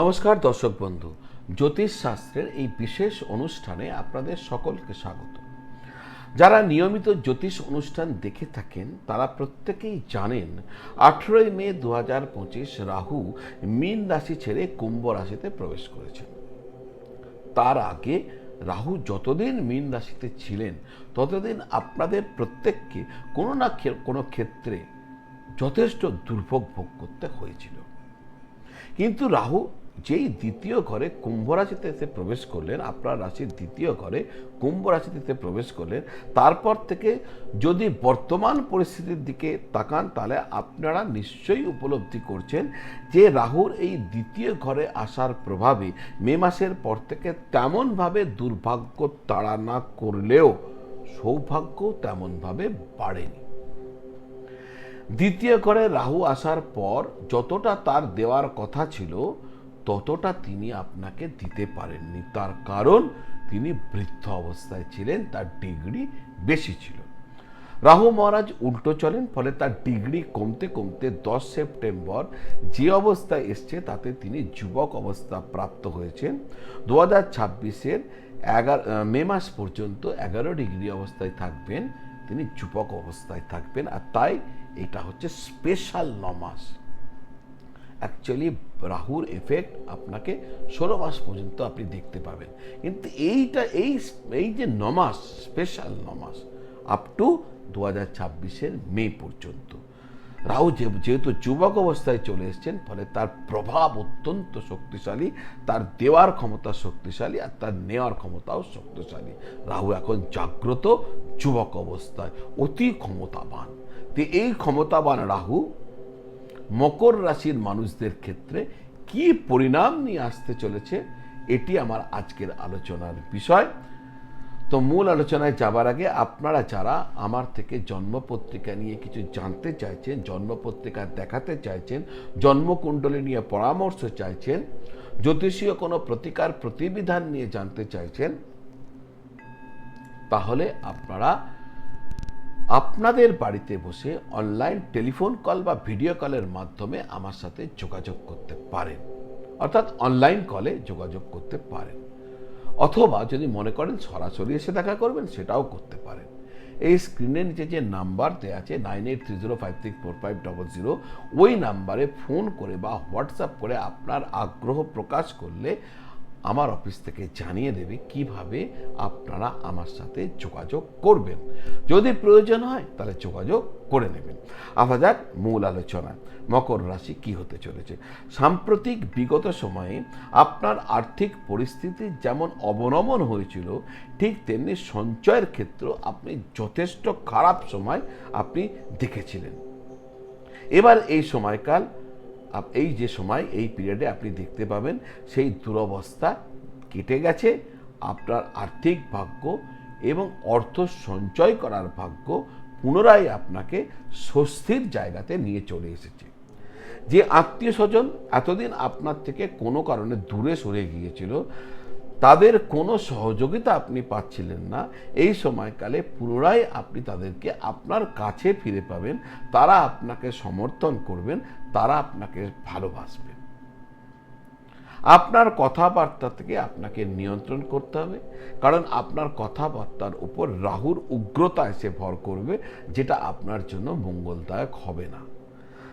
নমস্কার, দর্শক বন্ধু। জ্যোতিষ শাস্ত্রের এই বিশেষ অনুষ্ঠানে আপনাদের সকলকে স্বাগত। যারা নিয়মিত জ্যোতিষ অনুষ্ঠান দেখে থাকেন, তারা প্রত্যেকেই জানেন, আঠেরোই মে দু হাজার পঁচিশ রাহু মীন রাশি ছেড়ে কুম্ভ রাশিতে প্রবেশ করেছেন। তার আগে রাহু যতদিন মীন রাশিতে ছিলেন, ততদিন আপনাদের প্রত্যেককে কোনো না কোনো ক্ষেত্রে যথেষ্ট দুর্ভোগ ভোগ করতে হয়েছিল। কিন্তু রাহু যেই দ্বিতীয় ঘরে কুম্ভ রাশিতে এসে প্রবেশ করলেন, আপনার রাশির দ্বিতীয় ঘরে কুম্ভ রাশিতে প্রবেশ করলেন, তারপর থেকে যদি বর্তমান পরিস্থিতির দিকে তাকান, তাহলে আপনারা নিশ্চয়ই উপলব্ধি করছেন যে রাহুর এই দ্বিতীয় ঘরে আসার প্রভাবে মে মাসের পর থেকে তেমনভাবে দুর্ভাগ্য তাড়া না করলেও সৌভাগ্য তেমনভাবে বাড়েনি। দ্বিতীয় ঘরে রাহু আসার পর যতটা তার দেওয়ার কথা ছিল ততটা তিনি আপনাকে দিতে পারেননি। তার কারণ তিনি বৃদ্ধ অবস্থায় ছিলেন, তার ডিগ্রি বেশি ছিল। রাহু মহারাজ উল্টো চলেন, ফলে তার ডিগ্রি কমতে কমতে দশ সেপ্টেম্বর যে অবস্থায় এসছে, তাতে তিনি যুবক অবস্থা প্রাপ্ত হয়েছেন। দু হাজার ছাব্বিশের এগারো মে মাস পর্যন্ত এগারো ডিগ্রি অবস্থায় থাকবেন, তিনি যুবক অবস্থায় থাকবেন, আর তাই এটা হচ্ছে স্পেশাল নমাস অ্যাকচুয়ালি রাহুর এফেক্ট আপনাকে ষোলো মাস পর্যন্ত আপনি দেখতে পাবেন। কিন্তু এইটা, এই এই যে নমাস স্পেশাল নমাস আপ টু দু হাজার ছাব্বিশের মে পর্যন্ত। রাহু যেহেতু যুবক অবস্থায় চলে এসেছেন, ফলে তার প্রভাব অত্যন্ত শক্তিশালী, তার দেওয়ার ক্ষমতা শক্তিশালী, আর তার নেওয়ার ক্ষমতাও শক্তিশালী। রাহু এখন জাগ্রত যুবক অবস্থায়, অতি ক্ষমতাবান। তো এই ক্ষমতাবান রাহু মকর রাশির মানুষদের ক্ষেত্রে কি পরিণাম নিয়ে আসতে চলেছে, এটি আমার আজকের আলোচনার বিষয়। তো মূল আলোচনায় যাবার আগে আপনারা যারা আমার থেকে জন্মপত্রিকা নিয়ে কিছু জানতে চাইছেন, জন্মপত্রিকা দেখাতে চাইছেন, জন্মকুণ্ডলী নিয়ে পরামর্শ চাইছেন, জ্যোতিষীয় কোনো প্রতিকার প্রতিবিধান নিয়ে জানতে চাইছেন, তাহলে আপনারা আপনাদের বাড়িতে বসে অনলাইন টেলিফোন কল বা ভিডিও কলের মাধ্যমে আমার সাথে যোগাযোগ করতে পারেন। অর্থাৎ অনলাইন কলে যোগাযোগ করতে পারেন। অথবা যদি মনে করেন সরাসরি এসে দেখা করবেন, সেটাও করতে পারেন। এই স্ক্রিনের নিচে যে নাম্বার দেওয়া আছে nine eight three zero five six four five double zero ওই নাম্বারে ফোন করে বা হোয়াটসঅ্যাপ করে আপনার আগ্রহ প্রকাশ করলে আমার অফিস থেকে জানিয়ে দেবে কীভাবে আপনারা আমার সাথে যোগাযোগ করবেন। যদি প্রয়োজন হয়, তাহলে যোগাযোগ করে নেবেন। আবার যাক মূল আলোচনায় মকর রাশি কি হতে চলেছে। সাম্প্রতিক বিগত সময়ে আপনার আর্থিক পরিস্থিতি যেমন অবনমন হয়েছিল, ঠিক তেমনি সঞ্চয়ের ক্ষেত্র আপনি যথেষ্ট খারাপ সময় আপনি দেখেছিলেন। এবার এই সময়কাল এই যে সময়, এই পিরিয়ডে আপনি দেখতে পাবেন সেই দুরবস্থা কেটে গেছে, আপনার আর্থিক ভাগ্য এবং অর্থ সঞ্চয় করার ভাগ্য পুনরায় আপনাকে স্বস্তির জায়গাতে নিয়ে চলে এসেছে। যে আত্মীয় স্বজন এতদিন আপনার থেকে কোনো কারণে দূরে সরে গিয়েছিল তাদের কোনো সহযোগিতা আপনি পাচ্ছিলেন না। এই সময়কালে পুনরায় আপনি তাদেরকে আপনার কাছে ফিরে পাবেন। তারা আপনাকে সমর্থন করবেন, তারা আপনাকে ভালোবাসবেন। আপনার কথাবার্তা থেকে আপনাকে নিয়ন্ত্রণ করতে হবে। কারণ আপনার কথাবার্তার উপর রাহুর উগ্রতা এসে ভর করবে, যেটা আপনার জন্য মঙ্গলদায়ক হবে না।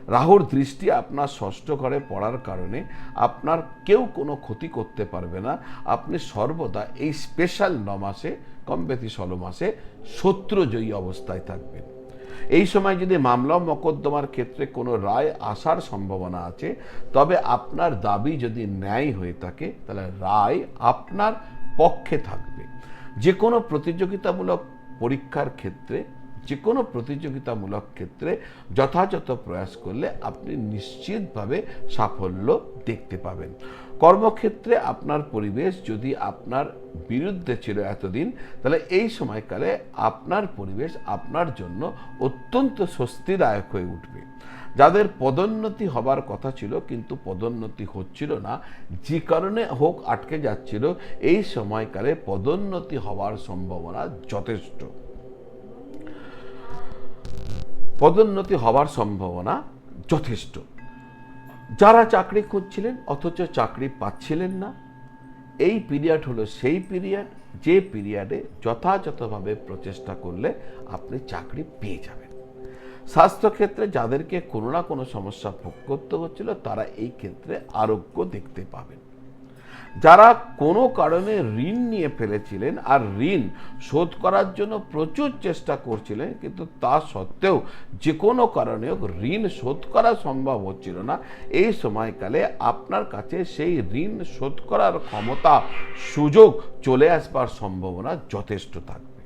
রাহুর দৃষ্টি আপনার ষষ্ঠ ঘরে পড়ার কারণে আপনার কেউ কোনো ক্ষতি করতে পারবে না। আপনি সর্বদা এই স্পেশাল ন মাসে, কম বেশি ষোলো মাসে শত্রুজয়ী অবস্থায় থাকবেন। এই সময় যদি মামলা মকদ্দমার ক্ষেত্রে কোনো রায় আসার সম্ভাবনা আছে, তবে আপনার দাবি যদি ন্যায় হয়ে থাকে, তাহলে রায় আপনার পক্ষে থাকবে। যে কোনো প্রতিযোগিতামূলক পরীক্ষার ক্ষেত্রে যে কোনো প্রতিযোগিতামূলক ক্ষেত্রে যথাযথ প্রয়াস করলে আপনি নিশ্চিতভাবে সাফল্য দেখতে পাবেন। কর্মক্ষেত্রে আপনার পরিবেশ যদি আপনার বিরুদ্ধে ছিল এতদিন, তাহলে এই সময়কালে আপনার পরিবেশ আপনার জন্য অত্যন্ত স্বস্তিদায়ক হয়ে উঠবে। যাদের পদোন্নতি হবার কথা ছিল কিন্তু পদোন্নতি হচ্ছিল না, যে কারণে হোক আটকে যাচ্ছিল, এই সময়কালে পদোন্নতি হওয়ার সম্ভাবনা যথেষ্ট। পদোন্নতি হওয়ার সম্ভাবনা যথেষ্ট। যারা চাকরি খুঁজছিলেন, অথচ চাকরি পাচ্ছিলেন না, এই পিরিয়ড হলো সেই পিরিয়ড যে পিরিয়ডে যথাযথভাবে প্রচেষ্টা করলে আপনি চাকরি পেয়ে যাবেন। স্বাস্থ্যক্ষেত্রে যাদেরকে কোনো না কোনো সমস্যা ভোগ করতে হচ্ছিল, তারা এই ক্ষেত্রে আরোগ্য দেখতে পাবেন। যারা কোনো কারণে ঋণ নিয়ে ফেলেছিলেন আর ঋণ শোধ করার জন্য প্রচুর চেষ্টা করছিলেন, কিন্তু তা সত্ত্বেও যে কোনো কারণে ঋণ শোধ করা সম্ভব হচ্ছিল না। এই সময়কালে আপনার কাছে সেই ঋণ শোধ করার ক্ষমতা, সুযোগ চলে আসবার সম্ভাবনা যথেষ্ট থাকবে।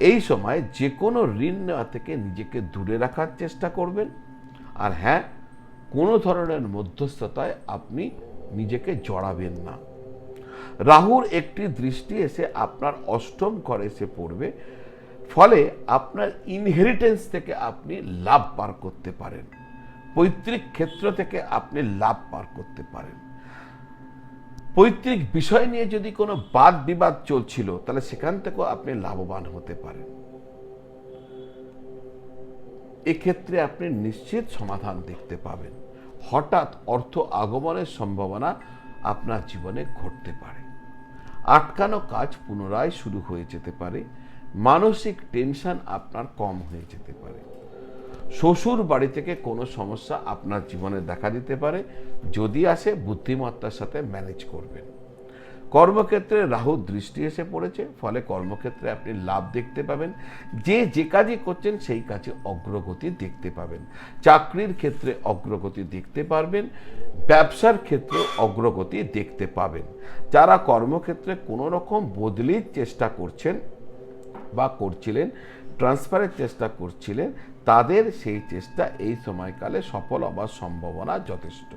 এই সময় যে কোনো ঋণ নেওয়া থেকে নিজেকে দূরে রাখার চেষ্টা করবেন। আর হ্যাঁ কোনো ধরনের মধ্যস্থতায় আপনি নিজেকে জড়াবেন না। রাহুর একটি দৃষ্টি এসে আপনার অষ্টম ঘরে এসে পড়বে, ফলে আপনার ইনহেরিটেন্স থেকে আপনি লাভ পার করতে পারেন। পৈতৃক ক্ষেত্র থেকে আপনি লাভ পার করতে পারেন। পৈতৃক বিষয় নিয়ে যদি কোনো বাদ বিবাদ চলছিল, তাহলে সেখান থেকেও আপনি লাভবান হতে পারেন। এক্ষেত্রে আপনি নিশ্চিত সমাধান দেখতে পাবেন। হঠাৎ অর্থ আগমনের সম্ভাবনা আপনার জীবনে ঘটতে পারে। আটকানো কাজ পুনরায় শুরু হয়ে যেতে পারে। মানসিক টেনশন আপনার কম হয়ে যেতে পারে। শ্বশুর বাড়ি থেকে কোনো সমস্যা আপনার জীবনে দেখা দিতে পারে। যদি আসে, বুদ্ধিমত্তার সাথে ম্যানেজ করবেন। কর্মক্ষেত্রে রাহু দৃষ্টি এসে পড়েছে, ফলে কর্মক্ষেত্রে আপনি লাভ দেখতে পাবেন। যে যে কাজই করছেন, সেই কাজে অগ্রগতি দেখতে পাবেন। চাকরির ক্ষেত্রে অগ্রগতি দেখতে পারবেন, ব্যবসার ক্ষেত্রে অগ্রগতি দেখতে পাবেন। যারা কর্মক্ষেত্রে কোনো রকম বদলির চেষ্টা করছেন বা করছিলেন ট্রান্সফারের চেষ্টা করছিলেন, তাদের সেই চেষ্টা এই সময়কালে সফল হবার সম্ভাবনা যথেষ্ট।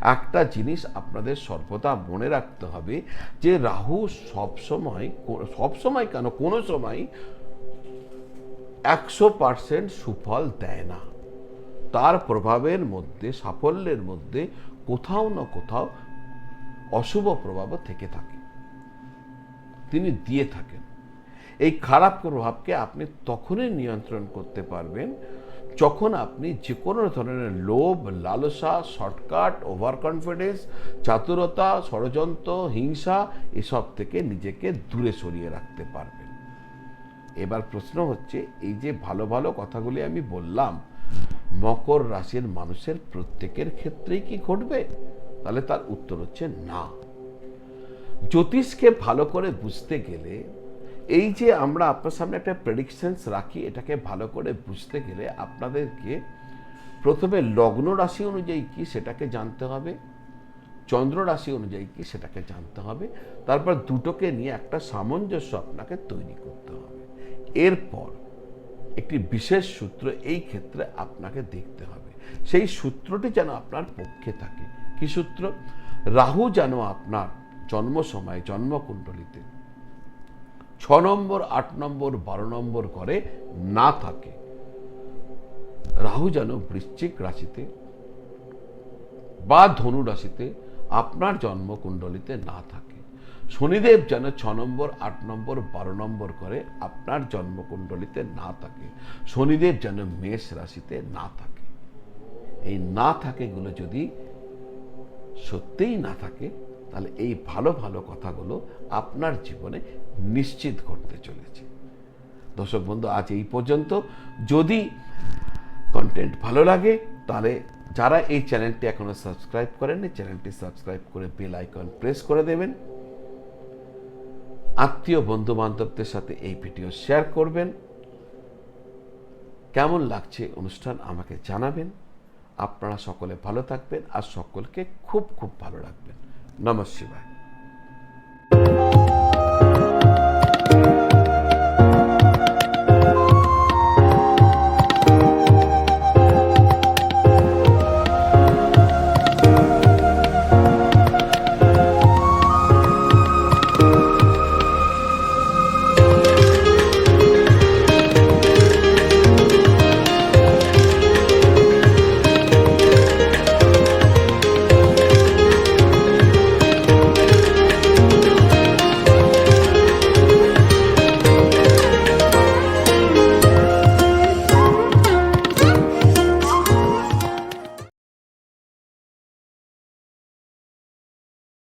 একটা জিনিস আপনাদের সর্বদা মনে রাখতে হবে যে রাহু সবসময় সবসময় কেন? কোনো সময় একশো পার্সেন্ট সুফল দেয় না। তার প্রভাবের মধ্যে, সাফল্যের মধ্যে কোথাও না কোথাও অশুভ প্রভাবও থেকে থাকে। তিনি দিয়ে থাকেন। এই খারাপ প্রভাবকে আপনি তখনই নিয়ন্ত্রণ করতে পারবেন যখন আপনি যে কোনো ধরনের লোভ, লালসা, শর্টকাট ওভার কনফিডেন্স চাতুরতা, ষড়যন্ত্র, হিংসা এসব থেকে নিজেকে দূরে সরিয়ে রাখতে পারবেন। এবার প্রশ্ন হচ্ছে, এই যে ভালো ভালো কথাগুলি আমি বললাম, মকর রাশির মানুষের প্রত্যেকের ক্ষেত্রেই কি ঘটবে? তাহলে তার উত্তর হচ্ছে না। জ্যোতিষকে ভালো করে বুঝতে গেলে এই যে আমরা আপনার সামনে একটা প্রেডিকশনস রাখি, এটাকে ভালো করে বুঝতে গেলে আপনাদেরকে প্রথমে লগ্ন রাশি অনুযায়ী কি সেটাকে জানতে হবে, চন্দ্র রাশি অনুযায়ী কি সেটাকে জানতে হবে, তারপর দুটোকে নিয়ে একটা সামঞ্জস্য আপনাকে তৈরি করতে হবে। এরপর একটি বিশেষ সূত্র এই ক্ষেত্রে আপনাকে দেখতে হবে। সেই সূত্রটি যেন আপনার পক্ষে থাকে। কি সূত্র? রাহু যেন আপনার জন্ম সময় জন্মকুণ্ডলিতে ছ নম্বর, আট নম্বর, বারো নম্বর করে না থাকে। রাহু যেন বৃশ্চিক রাশিতে বা ধনু রাশিতে আপনার জন্মকুণ্ডলিতে না থাকে। শনিদেব যেন ছ নম্বর, আট নম্বর, বারো নম্বর করে আপনার জন্মকুণ্ডলিতে না থাকে। শনিদেব যেন মেষ রাশিতে না থাকে। এই না থাকেগুলো যদি সত্যিই না থাকে তাহলে এই ভালো ভালো কথাগুলো আপনার জীবনে নিশ্চিত করতে চলেছে। দর্শক বন্ধু, আজ এই পর্যন্ত। যদি কন্টেন্ট ভালো লাগে, তাহলে যারা এই চ্যানেলটি এখনও সাবস্ক্রাইব করেননি, চ্যানেলটি সাবস্ক্রাইব করে বেল আইকন প্রেস করে দেবেন। আত্মীয় বন্ধু বান্ধবদের সাথে এই ভিডিও শেয়ার করবেন। কেমন লাগছে অনুষ্ঠান আমাকে জানাবেন। আপনারা সকলে ভালো থাকবেন আর সকলকে খুব খুব ভালো রাখবেন। नमः शिवाय